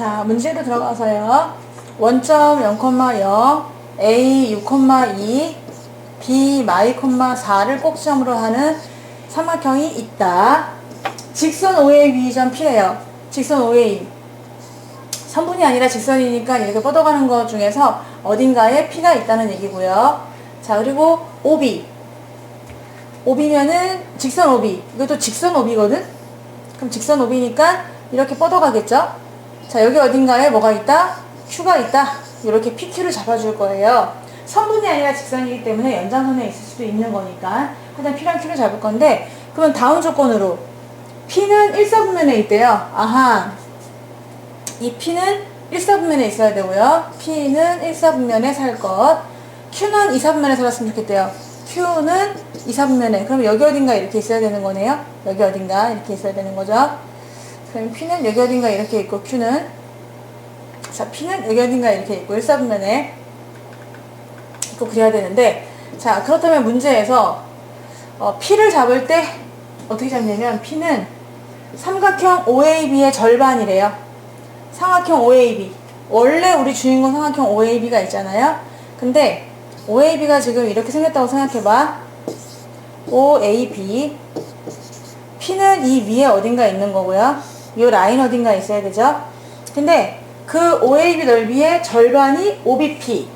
자, 문제로 들어가서요. 원점 0,0, A 6,2, B 마이, 4를 꼭지점으로 하는 삼각형이 있다. 직선 OA B점 P래요. 직선 OA. 선분이 아니라 직선이니까 이렇게 뻗어가는 것 중에서 어딘가에 P가 있다는 얘기고요. 자, 그리고 OB. OB면은 직선 OB. 이것도 직선 OB거든? 그럼 직선 OB니까 이렇게 뻗어가겠죠? 자, 여기 어딘가에 뭐가 있다? Q가 있다. 이렇게 PQ를 잡아줄 거예요. 선분이 아니라 직선이기 때문에 연장선에 있을 수도 있는 거니까 하여튼 P랑 Q를 잡을 건데 그러면 다음 조건으로 P는 1사분면에 있대요. 아하. 이 P는 1사분면에 있어야 되고요. P는 1사분면에 살 것. Q는 2사분면에 살았으면 좋겠대요. Q는 2사분면에. 그럼 여기 어딘가 이렇게 있어야 되는 거네요. 여기 어딘가 이렇게 있어야 되는 거죠. 그럼 P는 여기 어딘가 이렇게 있고 Q는 자 P는 여기 어딘가 이렇게 있고 1사분면에 있고 그래야 되는데 자 그렇다면 문제에서 어, P를 잡을 때 어떻게 잡냐면 P는 삼각형 OAB의 절반이래요. 삼각형 OAB. 원래 우리 주인공 삼각형 OAB가 있잖아요. 근데 OAB가 지금 이렇게 생겼다고 생각해봐. OAB. P는 이 위에 어딘가 있는 거고요. 이 라인 어딘가 있어야 되죠. 근데 그 OAB 넓이의 절반이 OBP.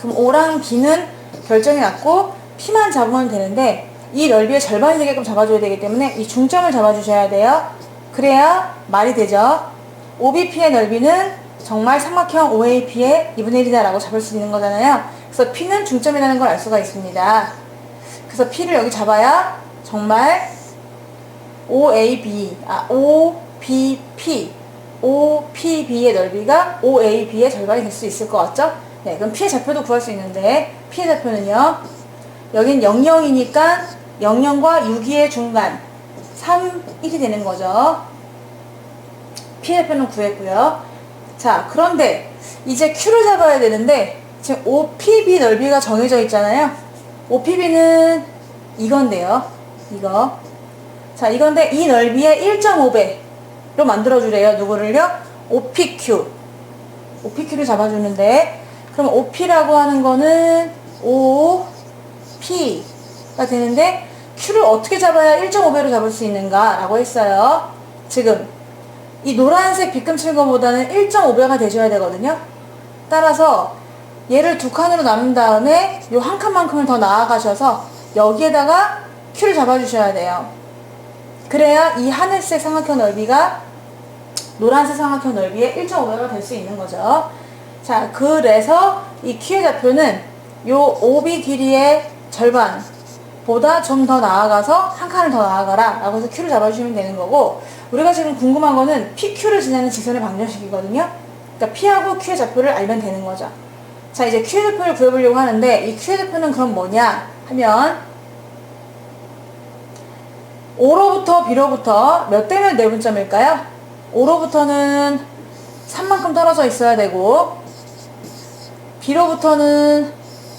그럼 O랑 B는 결정이 났고 P만 잡으면 되는데 이 넓이의 절반이 되게끔 잡아줘야 되기 때문에 이 중점을 잡아주셔야 돼요. 그래야 말이 되죠. OBP의 넓이는 정말 삼각형 OAP의 2분의 1이다라고 잡을 수 있는 거잖아요. 그래서 P는 중점이라는 걸 알 수가 있습니다. 그래서 P를 여기 잡아야 정말 OAB, 아, OBP, OPB의 넓이가 OAB의 절반이 될 수 있을 것 같죠? 네, 그럼 P의 좌표도 구할 수 있는데, P의 좌표는요, 여긴 00이니까 00과 6기의 중간, 3, 1이 되는 거죠. P의 좌표는 구했고요. 자, 그런데 이제 Q를 잡아야 되는데, 지금 OPB 넓이가 정해져 있잖아요. OPB는 이건데요. 이거. 자, 이건데 이 넓이의 1.5배로 만들어주래요. 누구를요? OPQ. OPQ를 잡아주는데, 그럼 OP라고 하는 거는 OP가 되는데, Q를 어떻게 잡아야 1.5배로 잡을 수 있는가라고 했어요. 지금 이 노란색 빗금칠 거보다는 1.5배가 되셔야 되거든요. 따라서 얘를 두 칸으로 나눈 다음에 요 한 칸만큼을 더 나아가셔서 여기에다가 Q를 잡아주셔야 돼요. 그래야 이 하늘색 삼각형 넓이가 노란색 삼각형 넓이의 1.5배가 될 수 있는 거죠. 자, 그래서 이 Q의 좌표는 요 OB 길이의 절반 보다 좀 더 나아가서 한 칸을 더 나아가라 라고 해서 Q를 잡아주시면 되는 거고 우리가 지금 궁금한 거는 PQ를 지나는 직선의 방정식이거든요. 그러니까 P하고 Q의 좌표를 알면 되는 거죠. 자, 이제 Q의 좌표를 구해보려고 하는데 이 Q의 좌표는 그럼 뭐냐 하면 5로부터 B로부터 몇 대면 내분점일까요? 5로부터는 3만큼 떨어져 있어야 되고 B로부터는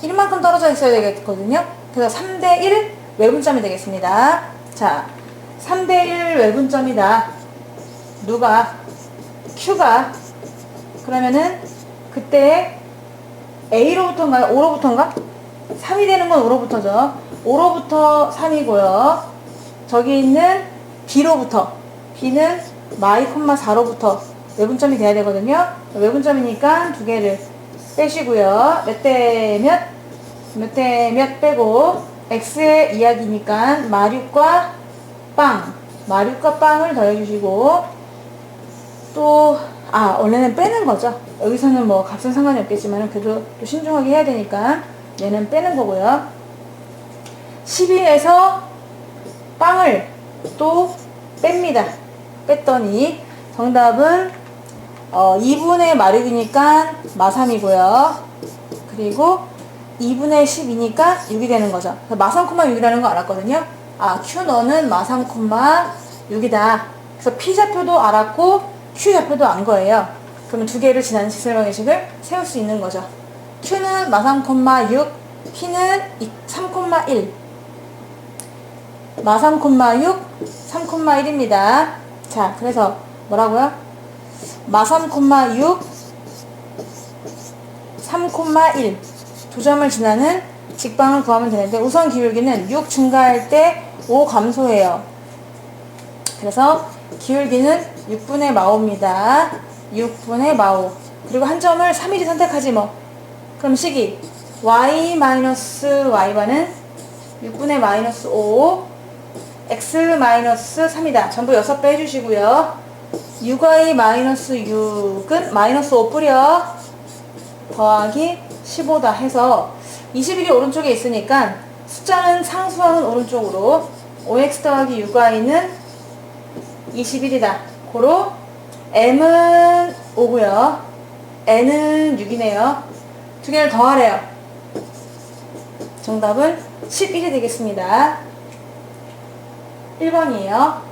1만큼 떨어져 있어야 되겠거든요. 그래서 3대 1 외분점이 되겠습니다. 자, 3대 1 외분점이다. 누가? Q가. 그러면은 그때 A로부터인가요? 5로부터인가? 3이 되는 건 5로부터죠. 5로부터 3이고요. 저기 있는 B로부터 B는 마이 콤마 4로부터 외분점이 돼야 되거든요. 외분점이니까 두 개를 빼시고요. 몇 대 몇? 몇 대 몇 빼고 X의 이야기니까 마륙과 빵 마륙과 빵을 더해주시고 또 아 원래는 빼는 거죠. 여기서는 뭐 값은 상관이 없겠지만 그래도 또 신중하게 해야 되니까 얘는 빼는 거고요. 12에서 빵을 또 뺍니다. 뺐더니 정답은 어, 2분의 마륙이니까 마3이고요. 그리고 2분의 10이니까 6이 되는 거죠. 마3, 6이라는 거 알았거든요. 아, Q 너는 마3, 6이다. 그래서 P 좌표도 알았고 Q 좌표도 안 거예요. 그러면 두 개를 지나는 직설방식을 세울 수 있는 거죠. Q는 마3, 6, P는 3,1. 마3,6, 3,1입니다. 자, 그래서 뭐라고요? 마3,6 3,1 두 점을 지나는 직방을 구하면 되는데 우선 기울기는 6 증가할 때 5 감소해요. 그래서 기울기는 6분의 마오입니다. 6분의 마오. 그리고 한 점을 3일이 선택하지 뭐. 그럼 식이 y 마이너스 y반은 6분의 마이너스 5 x 마이너스 3이다. 전부 6배 해주시고요. 6y 마이너스 6은 마이너스 5 뿌려 더하기 15다 해서 21이 오른쪽에 있으니까 숫자는 상수하는 오른쪽으로 5x 더하기 6y는 21이다. 고로 m은 5고요. n은 6이네요. 두 개를 더하래요. 정답은 11이 되겠습니다. 1번이에요.